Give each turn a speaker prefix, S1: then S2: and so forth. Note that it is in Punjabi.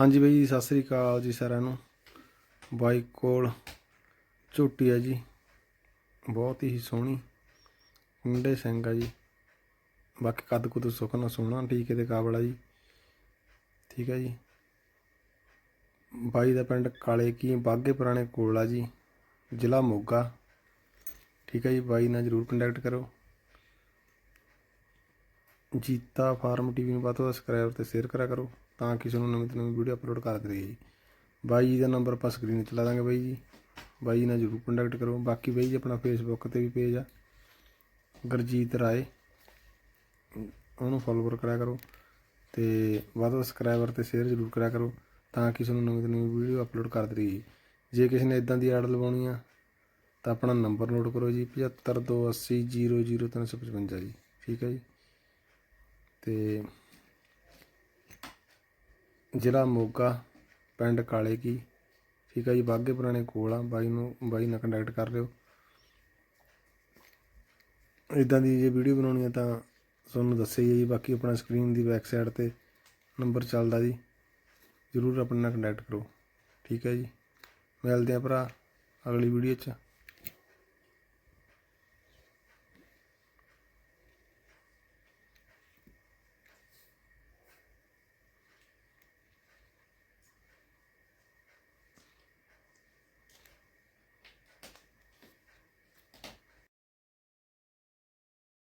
S1: ਹਾਂਜੀ ਬਾਈ ਜੀ, ਸਤਿ ਸ੍ਰੀ ਅਕਾਲ ਜੀ ਸਾਰਿਆਂ ਨੂੰ। ਬਾਈਕ ਕੋਲ ਝੋਟੀ ਆ ਜੀ। ਬਹੁਤ ਹੀ ਸੋਹਣੀ। ਮੁੰਡੇ ਸਿੰਘ ਆ ਜੀ। ਬਾਕੀ ਕੱਦ ਕੁੱਦ ਸੁੱਕਣਾ ਸੋਹਣਾ, ਟੀਕੇ ਦੇ ਕਾਬਲ ਆ ਜੀ। ਠੀਕ ਹੈ ਜੀ। ਬਾਈ ਦਾ ਪਿੰਡ ਕਾਲੇ ਕੀ, ਬਾਗੇ ਪੁਰਾਣੇ ਕੋਲ ਆ ਜੀ। ਜ਼ਿਲ੍ਹਾ ਮੋਗਾ। ਠੀਕ ਹੈ ਜੀ, ਬਾਈ ਨਾਲ ਜਰੂਰ ਕੰਟੈਕਟ ਕਰੋ। ਜੀਤਾ ਫਾਰਮ ਟੀਵੀ ਨੂੰ ਵੱਧ ਤੋਂ ਵੱਧ ਸਬਸਕ੍ਰਾਈਬ ਤੇ ਸ਼ੇਅਰ ਕਰਿਆ ਕਰੋ, ਤਾਂ ਕਿਸੇ ਨੂੰ ਨਵੀਂ ਤੋਂ ਨਵੀਂ ਵੀਡੀਓ ਅਪਲੋਡ ਕਰਦੇ ਰਹੀਏ ਜੀ। ਬਾਈ ਜੀ ਦਾ ਨੰਬਰ ਆਪਾਂ ਸਕਰੀਨ ਤੇ ਲਾ ਦਾਂਗੇ ਬਾਈ ਜੀ। ਬਾਈ ਜੀ ਨਾਲ ਜਰੂਰ ਕੰਟੈਕਟ ਕਰੋ। ਬਾਕੀ ਬਾਈ ਜੀ ਆਪਣਾ ਫੇਸਬੁੱਕ ਤੇ ਵੀ ਪੇਜ ਆ। ਗੁਰਜੀਤ ਰਾਏ, ਉਹਨੂੰ ਫੋਲੋਵਰ ਕਰਿਆ ਕਰੋ। ਤੇ ਵੱਧ ਤੋਂ ਸਬਸਕ੍ਰਾਈਬਰ ਤੇ ਸ਼ੇਅਰ ਜਰੂਰ ਕਰਿਆ ਕਰੋ, ਤਾਂ ਕਿਸੇ ਨੂੰ ਨਵੀਂ ਤੋਂ ਨਵੀਂ ਵੀਡੀਓ ਅਪਲੋਡ ਕਰਦੇ ਰਹੀਏ ਜੇ। ਕਿਸੇ ਨੇ ਇਦਾਂ ਦੀ ਐਡ ਲਵਾਉਣੀ ਆ, ਤਾਂ ਆਪਣਾ ਨੰਬਰ ਨੋਟ ਕਰੋ ਜੀ 7528000355 ਜੀ। ਠੀਕ ਹੈ ਜੀ। ਤੇ ਜ਼ਿਲ੍ਹਾ ਮੋਗਾ, ਪਿੰਡ ਕਾਲੇ ਕੀ ਠੀਕ ਹੈ ਜੀ ਬਾਗੇ ਪੁਰਾਣੇ ਕੋਲ ਆ। ਬਾਈ ਨੂੰ, ਬਾਈ ਨਾਲ ਕੰਟੈਕਟ ਕਰ ਲਿਓ। ਇਦਾਂ ਦੀ ਜੇ ਵੀਡੀਓ ਬਣਾਉਣੀ ਹੈ ਤਾਂ ਤੁਹਾਨੂੰ ਦੱਸਿਆ ਹੀ ਹੈ ਜੀ। ਬਾਕੀ ਆਪਣਾ ਸਕਰੀਨ ਦੀ ਬੈਕ ਸਾਈਡ ਤੇ ਨੰਬਰ ਚੱਲਦਾ ਜੀ। ਜ਼ਰੂਰ ਆਪਣੇ ਨਾਲ ਕੰਟੈਕਟ ਕਰੋ। ਠੀਕ ਹੈ ਜੀ। ਮਿਲਦੇ ਆ ਭਰਾ ਅਗਲੀ ਵੀਡੀਓ 'ਚ।